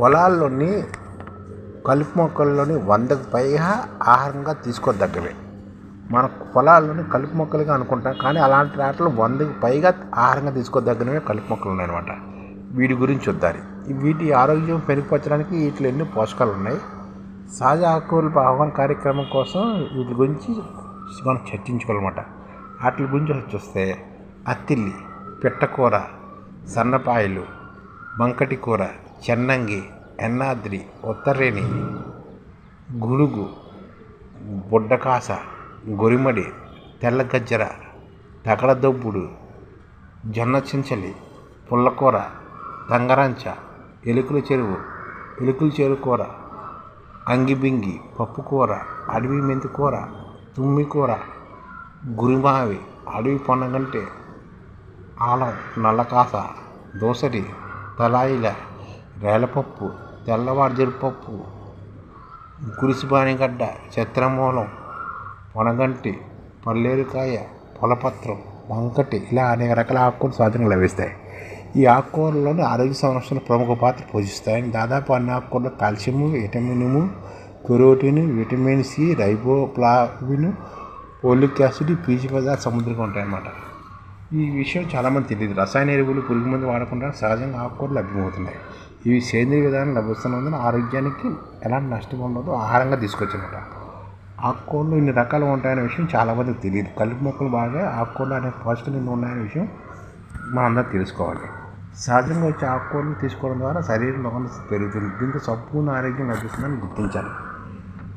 పొలాల్లోని కలుపు మొక్కల్లోని వందకు పైగా ఆహారంగా తీసుకోదగ్గవే. మన పొలాల్లోని కలుపు మొక్కలుగా అనుకుంటాం కానీ అలాంటి వాటిలో వందకు పైగా ఆహారంగా తీసుకోదగ్గనవే కలుపు మొక్కలు ఉన్నాయన్నమాట. వీటి గురించి చూద్దాం. వీటి ఆరోగ్యం పెరుగుపరచడానికి వీటిలో ఎన్ని పోషకాలు ఉన్నాయి? సహజ ఆకుకూరల ఆహ్వాన కార్యక్రమం కోసం వీటి గురించి మనం చర్చించుకోవాలన్నమాట. వాటి గురించి చూస్తే అత్తిల్లి పిట్టకూర సన్నపాయలు బంకటి కూర చెన్నంగి ఎన్నాద్రి ఉత్తరేణి గుడుగు బుడ్డకాస గొరిమడి తెల్ల గజ్జర తగడదొబ్బుడు జొన్న చించలి పుల్లకూర తంగరంచ ఎలుకల చెరువు ఎలుకల చెరువు కూర అంగిబింగి పప్పుకూర అడవి మెంతికూర తుమ్మికూర తుమ్మి కూర గురిమావి అడవి పొన్నగంటే ఆలం నల్లకాస దోసరి తలాయిల రేలపప్పు తెల్లవారు గురిసిబానిగడ్డ చిత్రమూలం పొనగంటి పల్లేరుకాయ పొలపత్రం వంకటి ఇలా అనేక రకాల ఆకుకూరలు సాధనలు లభిస్తాయి. ఈ ఆకుకూరలోని ఆరోగ్య సంరక్షణ ప్రముఖ పాత్ర పోషిస్తాయి దాదాపు అన్ని ఆకుకూరలో calcium విటమినము protein vitamin C riboflavin folic acid పీచు పదార్థాలు సముద్రంగా ఉంటాయన్నమాట. ఈ విషయం చాలామంది తెలియదు. రసాయన ఎరువులు పురుగు మందు వాడకుండా సహజంగా ఆకుకూరలు లభ్యమవుతున్నాయి. ఇవి సేంద్రియ విధానం లభిస్తున్నందున ఆరోగ్యానికి ఎలాంటి నష్టం ఉండదు ఆహారంగా తీసుకొచ్చినమాట ఆకుకూరలు ఇన్ని రకాలు ఉంటాయనే విషయం చాలామందికి తెలియదు కలుపు మొక్కలు బాగా ఆకుకూరలు అనే పోషకాలు ఇన్ని ఉన్నాయనే విషయం మనందరూ తెలుసుకోవాలి. సహజంగా వచ్చే ఆకుకూరలు తీసుకోవడం ద్వారా శరీరంలో పెరుగుతుంది. దీంతో సంపూర్ణ ఆరోగ్యం లభిస్తుందని గుర్తించాలి.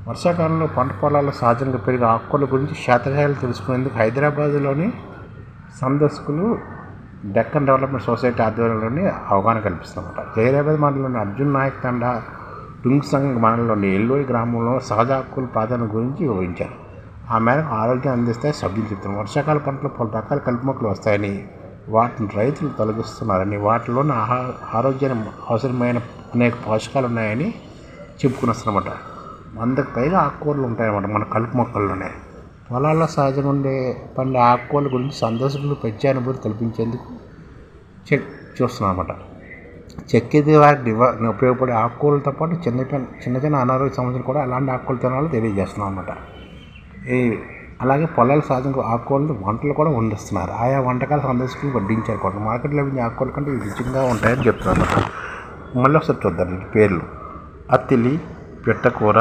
వర్షాకాలంలో పంట పొలాల్లో సహజంగా పెరిగే ఆకుకూరల గురించి శాతకాయాలు తెలుసుకునేందుకు హైదరాబాద్లోని సందర్శకులు డెక్కన్ డెవలప్మెంట్ సొసైటీ ఆధ్వర్యంలోని అవగాహన కల్పిస్తున్నమాట జైరాబాద్ మండలంలోని అర్జున్ నాయక్ తండా టుంగ్ సంఘ్ మండలంలోని ఎల్లోయి గ్రామంలో సహజ హక్కుల ప్రాధాన్యత గురించి వివరించారు. ఆ మేరకు ఆరోగ్యం అందిస్తాయి సభ్యులు చెప్తున్నారు. వర్షాకాల పంటలో పలు రకాల కలుపు మొక్కలు వస్తాయని వాటిని రైతులు తొలగిస్తున్నారని వాటిలోని ఆహా ఆరోగ్యానికి అవసరమైన అనేక పోషకాలు ఉన్నాయని చెప్పుకుని వస్తున్నమాట వందకు పైగా ఆకుకూరలు ఉంటాయన్నమాట మన కలుపు మొక్కల్లోనే. పొలాల్లో సహజంగా ఉండే పండే ఆకుకూరల గురించి సందర్శకులు ప్రత్యేక అనుభూతి కల్పించేందుకు చెక్ చూస్తున్నాం అనమాట చెక్కేది వారికి నివా ఉపయోగపడే ఆకుకూరలతో పాటు చిన్న చిన్న చిన్న చిన్న అనారోగ్య సమస్యలు కూడా అలాంటి ఆకుకూరలు తినాలో తెలియజేస్తున్నాం అన్నమాట ఈ అలాగే పొలాల సహజంగా ఆకుకూరలు వంటలు కూడా వండిస్తున్నారు. ఆయా వంటకాల సందర్శకులు వడ్డించారు. కూడా మార్కెట్లో లభించే ఆకుకూరల కంటే రుచిగా ఉంటాయని చెప్తున్నారు మళ్ళీ ఒకసారి చూద్దాం పేర్లు. అత్తిలి పిట్టకూర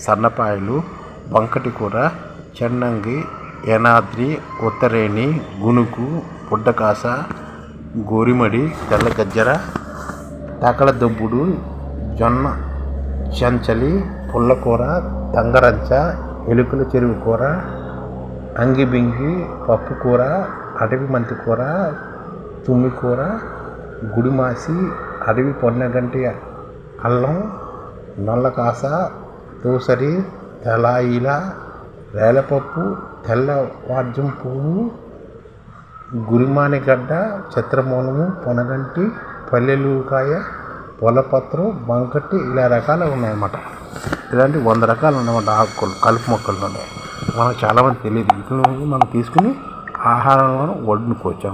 సన్నపాయలు వంకటి కూర చెన్నంగి ఏనాద్రి ఉత్తరేణి గునుకు పుడ్డకాస గోరిమడి తెల్ల గజ్జర తకల జొన్న చెంచలి పుల్లకూర తంగరంచ ఎలుకల చెరువు కూర అంగిబింగి పప్పు కూర అడవి మంతి కూర తుమ్మి కూర గుడిమాసి అడవి పొన్నగంటి అల్లం నల్లకాస దూసరి తెలాయిల రేలపప్పు తెల్ల వాద్యం పువ్వు గురిమానిగడ్డ చిత్రమూలము పొనగంటి పల్లెలుకాయ పొలపత్రం బంకటి ఇలా రకాలు ఉన్నాయన్నమాట. ఇలాంటి వంద రకాలు ఉన్నాయన్నమాట ఆకులు కలుపు మొక్కలు ఉన్నాయి మనకు చాలామంది తెలియదు. వీటిని మనం తీసుకుని ఆహారంలో వండుకోవచ్చు